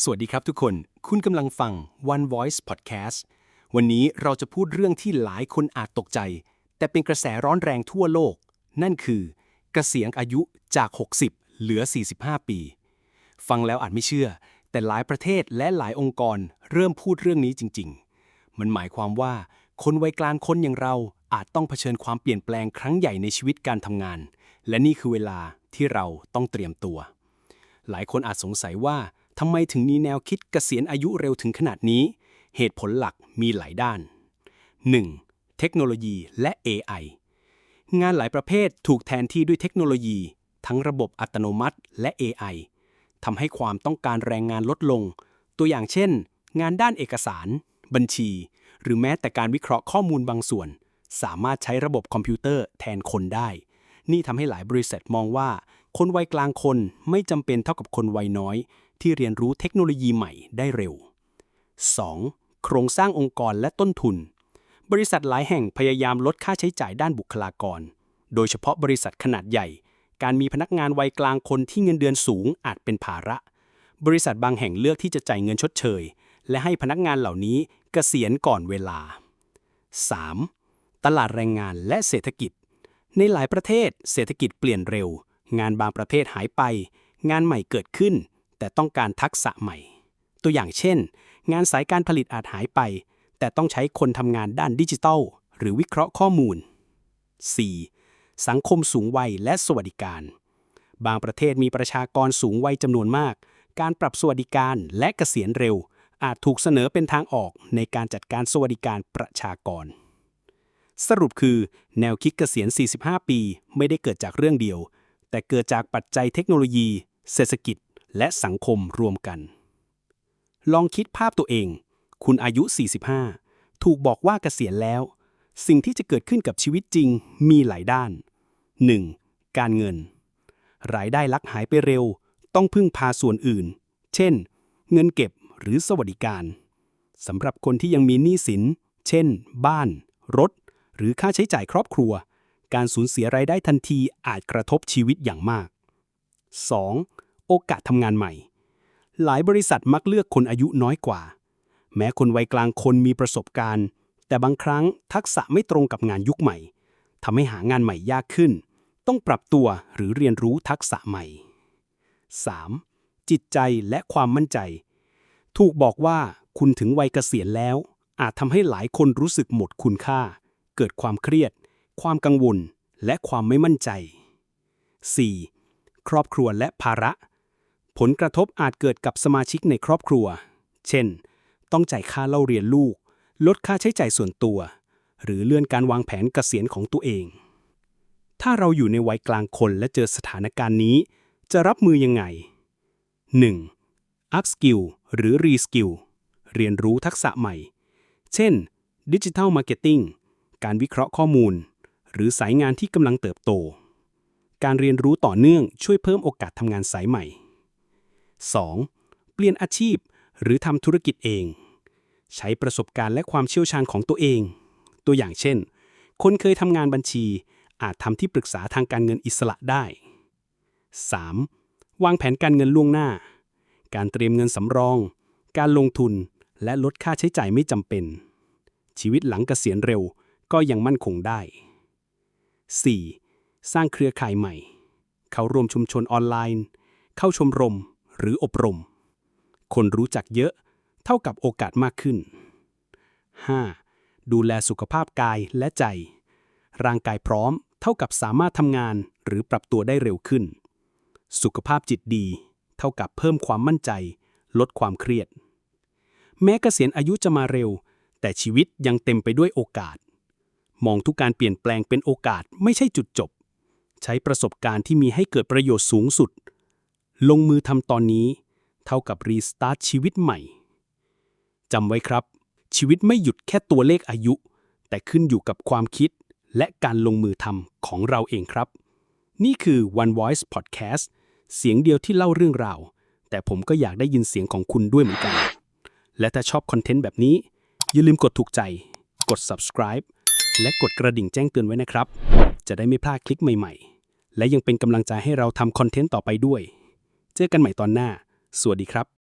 สวัสดีครับทุกคน คุณกำลังฟัง One Voice Podcast วันนี้เราจะพูดเรื่องที่หลายคนอาจตกใจ แต่เป็นกระแสร้อนแรงทั่วโลก นั่นคือ เกษียณอายุจาก 60 เหลือ 45 ปี ฟังแล้วอาจไม่เชื่อ แต่หลายประเทศและหลายองค์กรเริ่มพูดเรื่องนี้จริง ๆ มันหมายความว่า คนวัยกลางคนอย่างเราอาจต้องเผชิญความเปลี่ยนแปลงครั้งใหญ่ในชีวิตการทำงาน และนี่คือเวลาที่เราต้องเตรียมตัว หลายคนอาจสงสัยว่า ทำไมถึงมีแนวคิดเกษียณอายุเร็วถึงขนาดนี้ เหตุผลหลักมีหลายด้าน 1. เทคโนโลยีและ AI งานหลายประเภทถูกแทนที่ด้วยเทคโนโลยี ทั้งระบบอัตโนมัติและ AI ทำให้ความต้องการแรงงานลดลง ตัวอย่างเช่น งานด้านเอกสาร บัญชี หรือแม้แต่การวิเคราะห์ข้อมูลบางส่วน สามารถใช้ระบบคอมพิวเตอร์แทนคนได้ นี่ทำให้หลายบริษัทมองว่า คนวัยกลางคนไม่จำเป็นเท่ากับคนวัยน้อย ที่เรียนรู้เทคโนโลยีใหม่ได้เร็ว 2. โครงสร้างองค์กรและต้นทุน บริษัทหลายแห่งพยายามลดค่าใช้จ่ายด้านบุคลากร โดยเฉพาะบริษัทขนาดใหญ่ การมีพนักงานวัยกลางคนที่เงินเดือนสูงอาจเป็นภาระ บริษัทบางแห่งเลือกที่จะจ่ายเงินชดเชย และให้พนักงานเหล่านี้เกษียณก่อนเวลา 3. ตลาดแรงงานและเศรษฐกิจ ในหลายประเทศ เศรษฐกิจเปลี่ยนเร็ว งานบางประเภทหายไป งานใหม่เกิดขึ้น แต่ต้องการทักษะใหม่ ตัวอย่างเช่น งานสายการผลิตอาจหายไป แต่ต้องใช้คนทำงานด้านดิจิทัล หรือวิเคราะห์ข้อมูล 4. สังคมสูงวัยและสวัสดิการ บางประเทศมีประชากรสูงวัยจำนวนมาก การปรับสวัสดิการและเกษียณเร็ว อาจถูกเสนอเป็นทางออกในการจัดการสวัสดิการประชากร สรุปคือ แนวคิดเกษียณ 45 ปี ไม่ได้เกิดจากเรื่องเดียว แต่เกิดจากปัจจัยเทคโนโลยี เศรษฐกิจ และสังคมรวมกัน ลองคิดภาพตัวเอง คุณอายุ 45 ถูกบอกว่าเกษียณแล้ว สิ่งที่จะเกิดขึ้นกับชีวิตจริงมีหลายด้าน 1. การเงิน รายได้ลักหายไปเร็ว ต้องพึ่งพาส่วนอื่น เช่น เงินเก็บหรือสวัสดิการสำหรับคนที่ยังมีหนี้สิน เช่น บ้าน รถ หรือค่าใช้จ่ายครอบครัว การสูญเสียรายได้ทันทีอาจกระทบชีวิตอย่างมาก 2. โอกาสทำงานใหม่ หลายบริษัทมักเลือกคนอายุน้อยกว่า แม้คนวัยกลางคนมีประสบการณ์ แต่บางครั้งทักษะไม่ตรงกับงานยุคใหม่ทำให้หางานใหม่ยากขึ้น ต้องปรับตัวหรือเรียนรู้ทักษะใหม่ 3. จิตใจและความมั่นใจ ถูกบอกว่าคุณถึงวัยเกษียณแล้ว อาจทำให้หลายคนรู้สึกหมดคุณค่า เกิดความเครียด ความกังวล และความไม่มั่นใจ 4. ครอบครัวและภาระ ผลกระทบอาจเกิดกับสมาชิกในครอบครัว เช่น ต้องจ่ายค่าเล่าเรียนลูก ลดค่าใช้จ่ายส่วนตัว หรือเลื่อนการวางแผนเกษียณของตัวเอง ถ้าเราอยู่ในวัยกลางคนและเจอสถานการณ์นี้ จะรับมือยังไง 1. up skill หรือ re skill เรียนรู้ทักษะใหม่ เช่น Digital Marketing การวิเคราะห์ข้อมูล หรือสายงานที่กำลังเติบโต การเรียนรู้ต่อเนื่องช่วยเพิ่มโอกาสทำงานสายใหม่ 2. เปลี่ยนอาชีพ หรือทำธุรกิจเอง ใช้ประสบการณ์และความเชี่ยวชาญของตัวเอง ตัวอย่างเช่น คนเคยทำงานบัญชี อาจทำที่ปรึกษาทางการเงินอิสระได้ 3. วางแผนการเงินล่วงหน้า การเตรียมเงินสำรอง การลงทุน และลดค่าใช้จ่ายไม่จำเป็น ชีวิตหลังเกษียณเร็วก็ยังมั่นคงได้ 4. สร้างเครือข่ายใหม่ เข้าร่วมชุมชนออนไลน์ เข้าชมรม หรืออบรม คนรู้จักเยอะเท่ากับโอกาสมากขึ้น 5. ดูแลสุขภาพกายและใจ ร่างกายพร้อมเท่ากับสามารถทำงานหรือปรับตัวได้เร็วขึ้น สุขภาพจิตดี เท่ากับเพิ่มความมั่นใจ ลดความเครียด แม้เกษียณอายุจะมาเร็ว แต่ชีวิตยังเต็มไปด้วยโอกาส มองทุกการเปลี่ยนแปลงเป็นโอกาสไม่ใช่จุดจบ ใช้ประสบการณ์ที่มีให้เกิดประโยชน์สูงสุด ลงมือทำตอนนี้ เท่ากับรีสตาร์ทชีวิตใหม่จำไว้ครับ ชีวิตไม่หยุดแค่ตัวเลขอายุ แต่ขึ้นอยู่กับความคิดและการลงมือทำของเราเองครับ นี่คือ One Voice Podcast เสียงเดียวที่เล่าเรื่องราว แต่ผมก็อยากได้ยินเสียงของคุณด้วยเหมือนกัน และถ้าชอบคอนเทนต์แบบนี้ อย่าลืมกดถูกใจ กด subscribe และกดกระดิ่งแจ้งเตือนไว้นะครับ จะได้ไม่พลาดคลิปใหม่ ๆ และยังเป็นกำลังใจให้เราทำคอนเทนต์ต่อไปด้วย เจอกันใหม่ตอนหน้า สวัสดีครับ